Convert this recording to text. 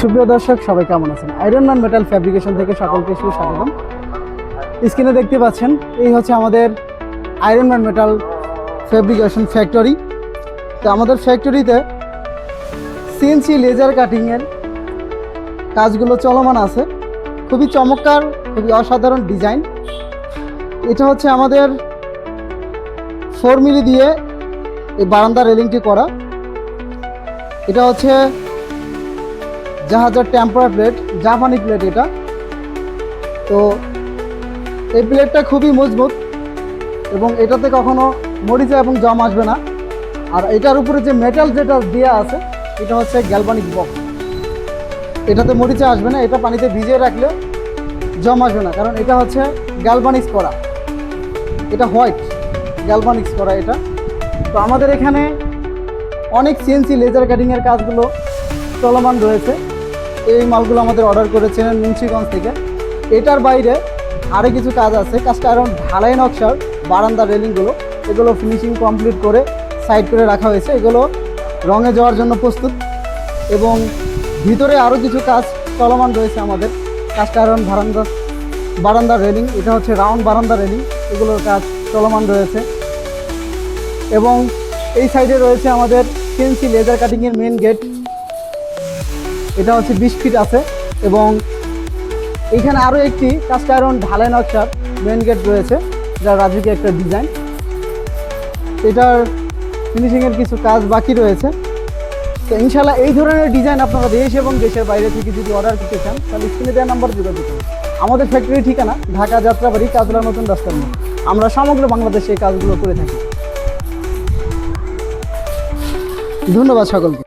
সুপ্রিয় দর্শক, সবাই কেমন আছেন? আয়রন ম্যান মেটাল ফ্যাব্রিকেশন থেকে সকলকে সুস্বাগতম। স্ক্রিনে দেখতে পাচ্ছেন, এই হচ্ছে আমাদের Iron Man metal fabrication factory তো আমাদের ফ্যাক্টরিতে সিএনসি লেজার কাটিংয়ের কাজগুলো চলমান আছে। খুবই চমৎকার, খুবই অসাধারণ ডিজাইন এটা হচ্ছে আমাদের ফোর মিলি দিয়ে এই বারান্দা রেলিংটি করা। এটা হচ্ছে জাহাজের টেম্পার প্লেট জাপানি প্লেট এটা। তো এই প্লেটটা খুবই মজবুত এবং এটাতে কখনো মরিচা এবং জম আসবে না। আর এটার উপরে যে মেটাল যেটা দেওয়া আছে, এটা হচ্ছে গ্যালবানিক বক্স এটাতে মরিচা আসবে না, এটা পানিতে ভিজিয়ে রাখলে জম আসবে না, কারণ এটা হচ্ছে গ্যালবানিক্স করা। এটা হোয়াইট গ্যালবানিক্স করা এটা। তো আমাদের এখানে অনেক সিএনসি লেজার কাটিংয়ের কাজগুলো চলমান রয়েছে। এই মালগুলো আমাদের অর্ডার করেছিলেন মুন্সিগঞ্জ থেকে। এটার বাইরে আরও কিছু কাজ আছে। কাজটা আরও ঢালাই নকশার, বারান্দা রেলিংগুলো। এগুলো ফিনিশিং কমপ্লিট করে সাইড করে রাখা হয়েছে। এগুলো রঙে যাওয়ার জন্য প্রস্তুত। এবং ভিতরে আরও কিছু কাজ চলমান রয়েছে আমাদের। কাজটা আরও বারান্দা বারান্দা রেলিং, এটা হচ্ছে রাউন্ড বারান্দা রেলিং। এগুলোর কাজ চলমান রয়েছে। এবং এই সাইডে রয়েছে আমাদের সিএনসি লেজার কাটিংয়ের মেন গেট এটা হচ্ছে বিশ ফিট আছে এবং এখানে আরও একটি কাস্ট আয়রন ঢালাই নকশার মেন গেট রয়েছে, যা রাজুকে একটা ডিজাইন এটার ফিনিশিংয়ের কিছু কাজ বাকি রয়েছে। তো ইনশাল্লাহ এই ধরনের ডিজাইন আপনারা দেশ এবং দেশের বাইরে থেকে যদি অর্ডার করতে চান, তাহলে স্ক্রিনে দেওয়া নাম্বার যোগাযোগ করুন। আমাদের ফ্যাক্টরির ঠিকানা ঢাকা যাত্রাবাড়ি কাজলা নতুন রাস্তার মোড়। আমরা সমগ্র বাংলাদেশে এই কাজগুলো করে থাকি। ধন্যবাদ সকলকে।